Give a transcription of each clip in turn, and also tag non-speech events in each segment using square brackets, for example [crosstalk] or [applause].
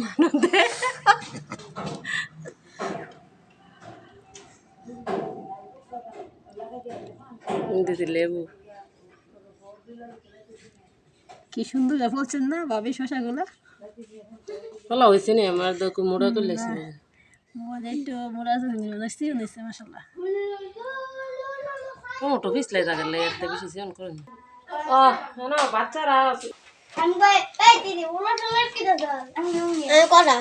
মানতে [laughs] দিদি লেবু। কি সুন্দর বলছেন না ভাবি শশাগুলো। বলা হয়েছে নি আমার তো মোড়া করলে মজা একটু মোড়া নিচ্ছে নিচ্ছে মাসাল্লাহ টমেটো পিছলে লাগে এত বেশি সেন করেন। ও না বাচ্চারা আমি কটা?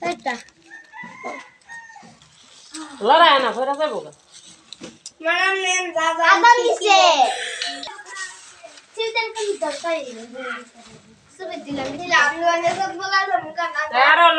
চারটা লড়াই না ফেরা যাব গা ম্যাডাম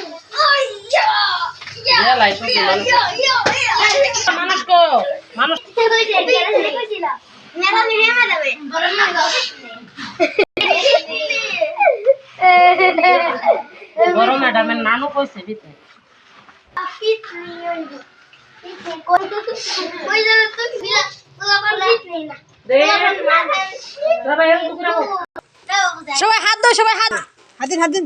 বড় ম্যাডামের নানু কইছে এর সবাই হাত দাও সবাই হাত হাতিন হাতিন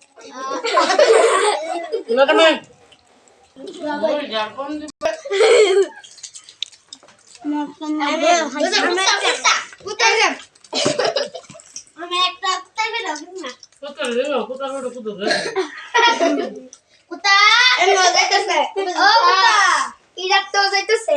যাইতেছে ও কুত্তা ইরা তো যাইতেছে